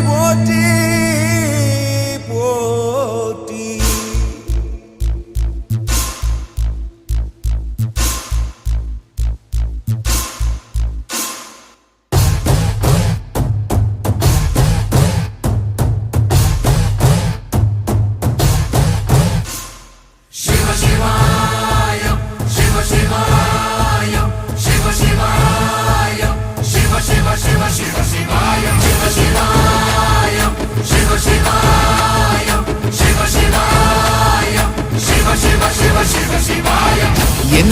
what did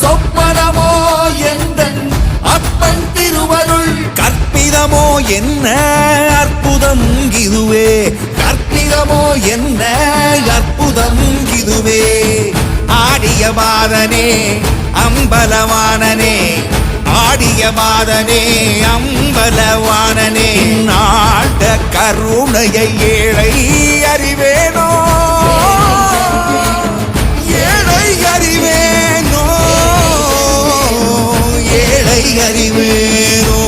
சொப்பனமோ எந்தன் அப்பன் திருவருள் கற்பிதமோ என்ன அற்புதம் இதுவே? கற்பிதமோ என்ன அற்புதம் இதுவே? ஆடிய பாதனே அம்பலவானனே ஆடிய பாதனே அம்பலவானனே நாட்ட கருணையை ஏழை அறிவே. ஏழை அறிவேனோ?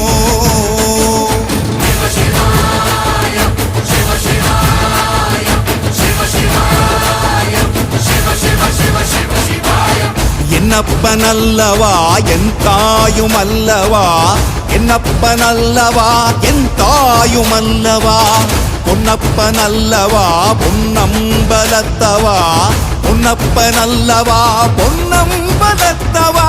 என்னப்பன் அல்லவா என் தாயும் அல்லவா? என்னப்பன் அல்லவா என் தாயும் அல்லவா? பொன்னப்பன் அல்லவா பொன்னம்பலத்தவா? பொன்னப்பன் அல்லவா பொன்னம்பலத்தவா?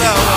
low.